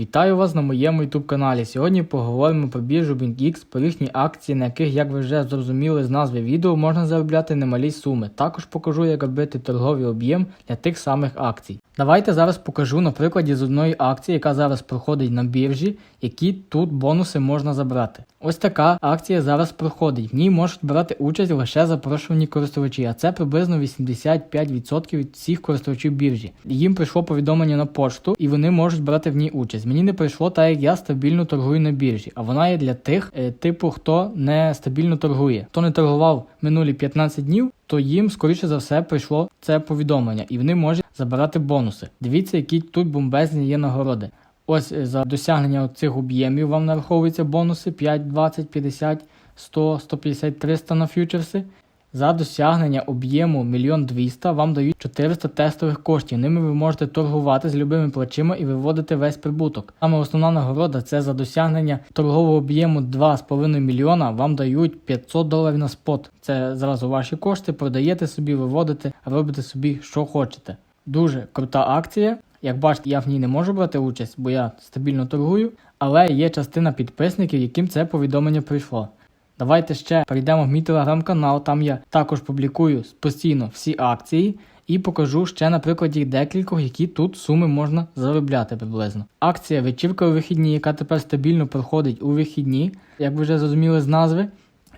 Вітаю вас на моєму YouTube каналі. Сьогодні поговоримо про біржу BingX, про їхні акції, на яких, як ви вже зрозуміли з назви відео, можна заробляти немалі суми. Також покажу, як робити торговий об'єм для тих самих акцій. Давайте зараз покажу на прикладі з одної акції, яка зараз проходить на біржі, які тут бонуси можна забрати. Ось така акція зараз проходить. В ній можуть брати участь лише запрошувані користувачі, а це приблизно 85% від всіх користувачів біржі. Їм прийшло повідомлення на пошту, і вони можуть брати в ній участь. Мені не прийшло так, як я стабільно торгую на біржі, а вона є для тих, е, типу, хто не стабільно торгує. Хто не торгував минулі 15 днів, то їм, скоріше за все, прийшло це повідомлення, і вони можуть забирати бонуси. Дивіться, які тут бомбезні є нагороди. Ось е, за досягнення цих об'ємів вам нараховуються бонуси 5, 20, 50, 100, 150, 300 на фьючерси. За досягнення об'єму 1 200 вам дають 400 тестових коштів. Ними ви можете торгувати з любими плечима і виводити весь прибуток. Саме основна нагорода це за досягнення торгового об'єму 2,5 мільйона. Вам дають 500 доларів на спот. Це зразу ваші кошти, продаєте собі, виводите, робите собі, що хочете. Дуже крута акція. Як бачите, я в ній не можу брати участь, бо я стабільно торгую, але є частина підписників, яким це повідомлення прийшло. Давайте ще перейдемо в мій телеграм-канал, там я також публікую постійно всі акції і покажу ще на прикладі декількох, які тут суми можна заробляти приблизно. Акція вечірка у вихідні, яка тепер стабільно проходить у вихідні, як ви вже зрозуміли з назви.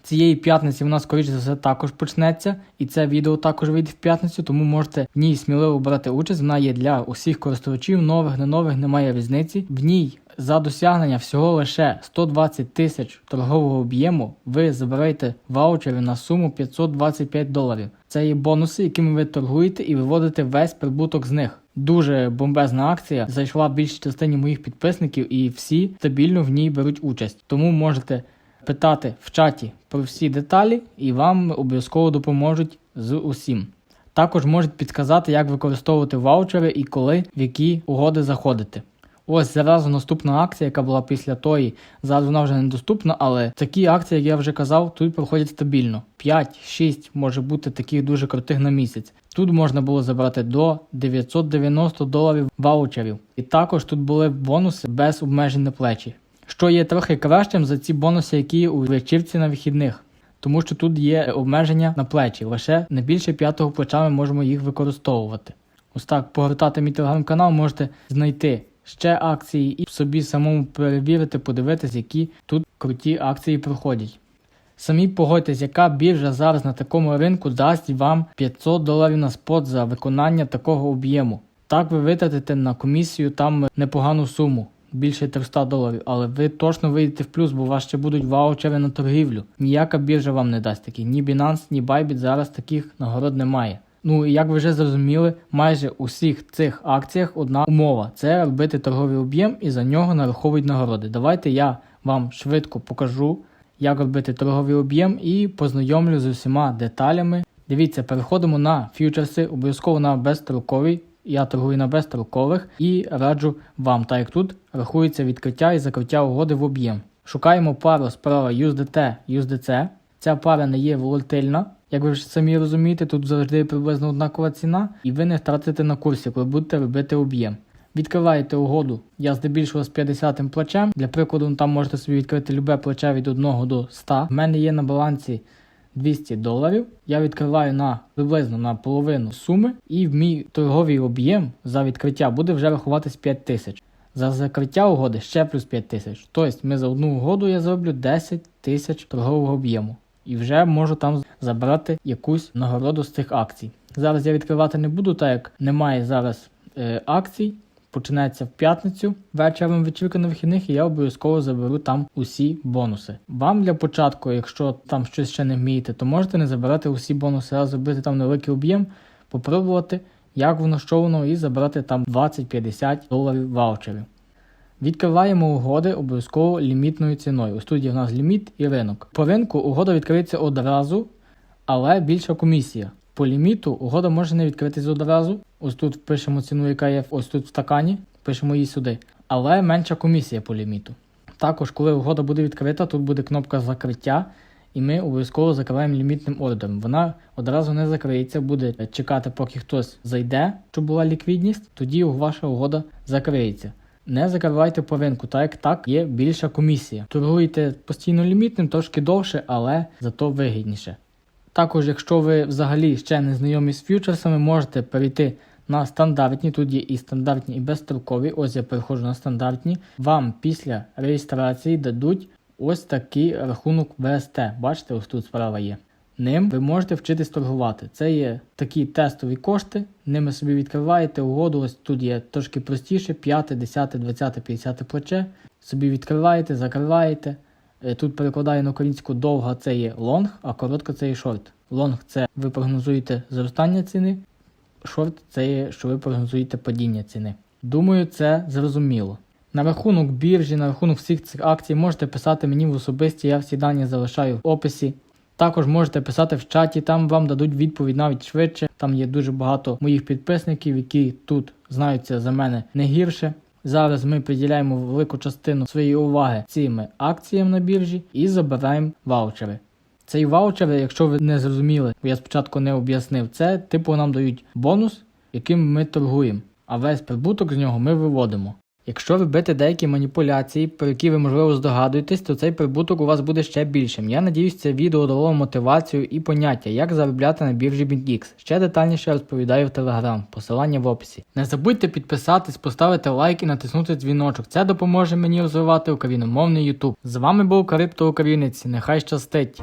Цієї п'ятниці вона, скоріш за все, також почнеться, і це відео також вийде в п'ятницю, тому можете в ній сміливо брати участь. Вона є для усіх користувачів, нових, не нових, немає різниці. В ній за досягнення всього лише 120 тисяч торгового об'єму ви забираєте ваучери на суму 525 доларів. Це є бонуси, якими ви торгуєте і виводите весь прибуток з них. Дуже бомбезна акція. Зайшла в більшій частині моїх підписників, і всі стабільно в ній беруть участь. Тому можете питати в чаті про всі деталі, і вам обов'язково допоможуть з усім. Також можуть підказати, як використовувати ваучери і коли в які угоди заходити. Ось зразу наступна акція, яка була після тої. Зараз вона вже недоступна, але такі акції, як я вже казав, тут проходять стабільно. 5-6 може бути таких дуже крутих на місяць. Тут можна було забрати до 990 доларів ваучерів. І також тут були бонуси без обмежень на плечі. Що є трохи кращим за ці бонуси, які у вечірці на вихідних. Тому що тут є обмеження на плечі. Лише не більше п'ятого плеча ми можемо їх використовувати. Ось так погортати мій телеграм-канал можете знайти ще акції і собі самому перевірити, подивитись, які тут круті акції проходять. Самі погодьтесь, яка біржа зараз на такому ринку дасть вам 500 доларів на спот за виконання такого об'єму. Так ви витратите на комісію там непогану суму. Більше 300 доларів, але ви точно вийдете в плюс, бо у вас ще будуть ваучери на торгівлю. Ніяка біржа вам не дасть такі. Ні Binance, ні Bybit зараз таких нагород немає. Ну і як ви вже зрозуміли, майже у всіх цих акціях одна умова це робити торговий об'єм і за нього нараховують нагороди. Давайте я вам швидко покажу, як робити торговий об'єм і познайомлю з усіма деталями. Дивіться, переходимо на фьючерси, обов'язково на безстроковий. Я торгую на безстрокових і раджу вам, так як тут рахується відкриття і закриття угоди в об'єм. Шукаємо пару справа USDT, USDC. Ця пара не є волатильна. Як ви вже самі розумієте, тут завжди приблизно однакова ціна, і ви не втратите на курсі, коли будете робити об'єм. Відкриваєте угоду, я здебільшого з 50 плечем. Для прикладу, там можете собі відкрити любе плече від 1 до 100. У мене є на балансі 200 доларів. Я відкриваю на приблизно на половину суми, і в мій торговий об'єм за відкриття буде вже рахуватись 5 тисяч. За закриття угоди ще плюс 5 тисяч. Тобто ми за одну угоду я зроблю 10 тисяч торгового об'єму. І вже можу там забрати якусь нагороду з цих акцій. Зараз я відкривати не буду, так як немає зараз е, акцій. Починається в п'ятницю вечором вечірка на вихідних, і я обов'язково заберу там усі бонуси. Вам для початку, якщо там щось ще не вмієте, то можете не забирати усі бонуси, а зробити там невеликий об'єм, попробувати, як воно що воно, і забрати там 20-50 доларів ваучерів. Відкриваємо угоди обов'язково лімітною ціною. Тут є в нас ліміт і ринок. По ринку угода відкриється одразу, але більша комісія. По ліміту угода може не відкритись одразу. Ось тут пишемо ціну, яка є ось тут в стакані, пишемо її сюди. Але менша комісія по ліміту. Також, коли угода буде відкрита, тут буде кнопка закриття, і ми обов'язково закриваємо лімітним ордером. Вона одразу не закриється, буде чекати, поки хтось зайде, щоб була ліквідність, тоді ваша угода закриється. Не закривайте по ринку, так як так є більша комісія. Торгуєте постійно лімітним, трошки довше, але зато вигідніше. Також, якщо ви взагалі ще не знайомі з фьючерсами, можете перейти на стандартні. Тут є і стандартні, і безстрокові. Ось я переходжу на стандартні. Вам після реєстрації дадуть ось такий рахунок ВСТ. Бачите, ось тут справа є. Ним ви можете вчитись торгувати. Це є такі тестові кошти. Ними собі відкриваєте угоду. Ось тут є трошки простіше: 5, 10, 20, 50 плече. Собі відкриваєте, закриваєте. Е, Тут перекладаю на українську довга це є лонг, а коротка це є шорт. Лонг це ви прогнозуєте зростання ціни, шорт це є, що ви прогнозуєте падіння ціни. Думаю, це зрозуміло. На рахунок біржі, на рахунок всіх цих акцій можете писати мені в особисті, я всі дані залишаю в описі. Також можете писати в чаті, там вам дадуть відповідь навіть швидше. Там є дуже багато моїх підписників, які тут знаються за мене не гірше. Зараз ми приділяємо велику частину своєї уваги цим акціям на біржі і забираємо ваучери. Цей ваучер, якщо ви не зрозуміли, бо я спочатку не об'яснив, це типу нам дають бонус, яким ми торгуємо, а весь прибуток з нього ми виводимо. Якщо робити деякі маніпуляції, про які ви можливо здогадуєтесь, то цей прибуток у вас буде ще більшим. Я надіюсь, це відео дало мотивацію і поняття, як заробляти на біржі BitGX. Ще детальніше розповідаю в Telegram, посилання в описі. Не забудьте підписатись, поставити лайк і натиснути дзвіночок. Це допоможе мені розвивати україномовний YouTube. З вами був Крипто Українець. Нехай щастить!